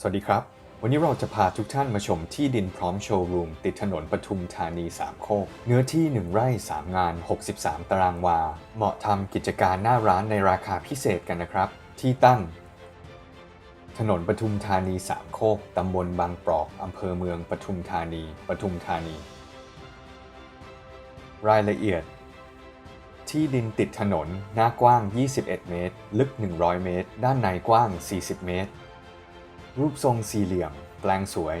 สวัสดีครับ วันนี้เราจะพาทุกท่านมาชมที่ดินพร้อมโชว์รูม ติดถนนปทุมธานีสามโคก เนื้อที่ 1 ไร่ 3 งาน 63 ตารางวา เหมาะทำกิจการหน้าร้านในราคาพิเศษกันนะครับ ที่ตั้ง ถนนปทุมธานีสามโคก ตำบลบางปรอกอำเภอเมืองปทุมธานี ปทุมธานี รายละเอียด ที่ดินติดถนน หน้ากว้าง 21 เมตร ลึก 100 เมตร ด้านในกว้าง 40 เมตร รูปทรงสี่เหลี่ยม แปลงสวย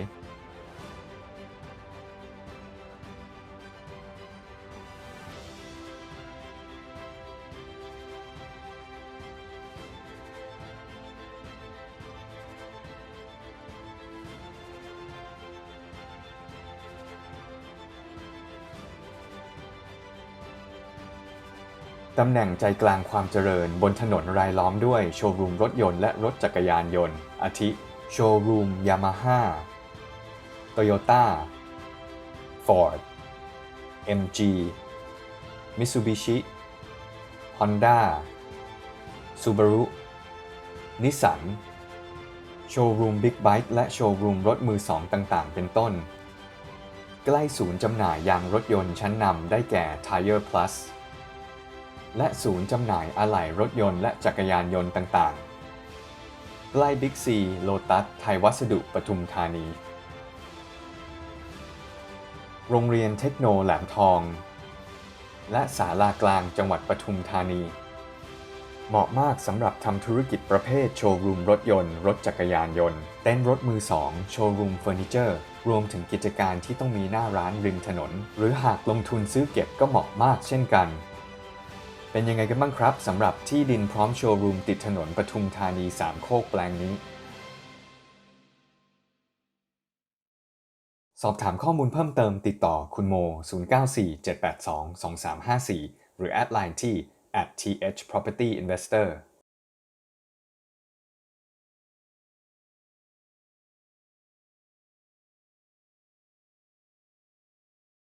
ตำแหน่งใจกลางความเจริญบนถนนรายล้อมด้วยโชว์รูมรถยนต์และรถจักรยานยนต์ อาทิ โชว์รูมยามาฮ่าโตโยต้าฟอร์ด MG Mitsubishi Honda Subaru นิสสันโชว์รูมบิ๊กไบค์และโชว์รูมรถมือสองต่างๆ เป็นต้น ใกล้ศูนย์จำหน่ายยางรถยนต์ชั้นนำได้แก่ Tire Plus และศูนย์จำหน่ายอะไหล่รถยนต์และจักรยานยนต์ต่างๆ ใกล้บิ๊กซีโลตัส ไทยวัสดุปทุมธานี โรงเรียนเทคโนแหลมทอง และศาลากลางจังหวัดปทุมธานี เหมาะมากสำหรับทำธุรกิจประเภทโชว์รูมรถยนต์ รถจักรยานยนต์ เต้นรถมือสอง โชว์รูมเฟอร์นิเจอร์ รวมถึงกิจการที่ต้องมีหน้าร้านริมถนน หรือหากลงทุนซื้อเก็บก็เหมาะมากเช่นกัน เป็นยังไงกันบ้างครับสำหรับที่ดินพร้อมโชว์รูมติดถนนปทุมธานีสามโคกแปลงนี้ สอบถามข้อมูลเพิ่มเติมติดต่อคุณโม 0947822354 หรือแอดไลน์ที่ at @thpropertyinvestor